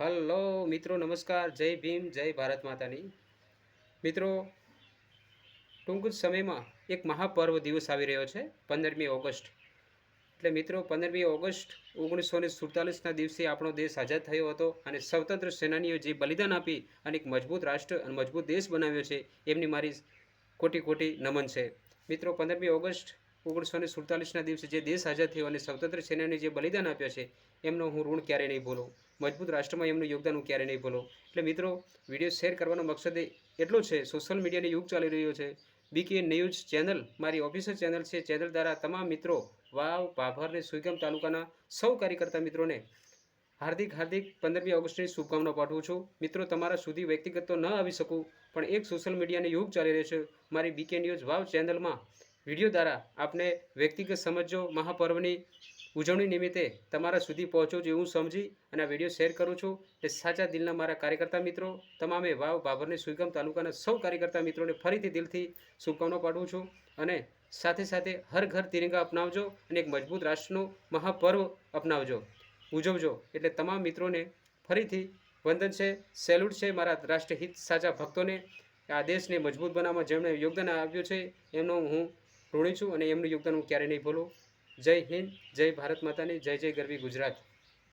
Hello, મિત્રો, નમસ્કાર. જય ભીમ, જય ભારત માતાની. મિત્રો, ટૂંક જ સમયમાં એક મહાપર્વ દિવસ આવી રહ્યો છે, પંદરમી ઓગસ્ટ. એટલે મિત્રો, પંદરમી ઓગસ્ટ ઓગણીસો ને સુડતાલીસના દિવસે આપણો દેશ આઝાદ થયો હતો અને સ્વતંત્ર સેનાનીઓ જે બલિદાન આપી અને એક મજબૂત રાષ્ટ્ર અને મજબૂત દેશ બનાવ્યો છે, એમની મારી કોટી કોટી નમન છે. મિત્રો, પંદરમી ઓગસ્ટ ઓગણીસો ને સુડતાલીસના દિવસે જે દેશ આઝાદ થયો અને સ્વતંત્ર સેનાની જે બલિદાન આપ્યો છે, એમનો હું ઋણ ક્યારેય નહીં ભૂલું. મજબૂત રાષ્ટ્રમાં એમનું યોગદાન હું ક્યારેય નહીં ભૂલું. એટલે મિત્રો, વીડિયો શેર કરવાનો મકસદ એટલો છે, સોશિયલ મીડિયાનો યુગ ચાલી રહ્યો છે. બીકે ન્યૂઝ ચેનલ, મારી ઓફિશિયલ ચેનલ છે, ચેનલ દ્વારા તમામ મિત્રો, વાવ ભાભર અને સુઈગામ તાલુકાના સૌ કાર્યકર્તા મિત્રોને હાર્દિક હાર્દિક પંદરમી ઓગસ્ટની શુભકામના પાઠવું છું. મિત્રો, તમારા સુધી વ્યક્તિગત તો ન આવી શકું, પણ એક સોશિયલ મીડિયાનો યુગ ચાલી રહ્યો છે. મારી બીકે ન્યૂઝ વાવ ચેનલમાં વીડિયો દ્વારા આપને વ્યક્તિગત સમજો મહાપર્વની ઉજવણી નિમિત્તે તમારા સુધી પહોંચો જે હું સમજી અને આ વીડિયો શેર કરું છું. એટલે સાચા દિલના મારા કાર્યકર્તા મિત્રો, તમામે વાવ બાબરને સુઈગામ તાલુકાના સૌ કાર્યકર્તા મિત્રોને ફરીથી દિલથી શુભકામના પાઠવું છું અને સાથે સાથે હર ઘર તિરંગા અપનાવજો અને એક મજબૂત રાષ્ટ્રનો મહાપર્વ અપનાવજો. ઉજવજો એટલે તમામ મિત્રોને ફરીથી વંદન છે, સેલ્યુટ છે મારા રાષ્ટ્રહિત સાચા ભક્તોને. આ દેશને મજબૂત બનાવવામાં જેમણે યોગદાન આપ્યું છે, એમનો હું ઋણી છું અને એમનું યોગદાન હું ક્યારેય નહીં ભૂલું. જય હિન્દ, જય ભારત માતાની, જય જય ગરવી ગુજરાત.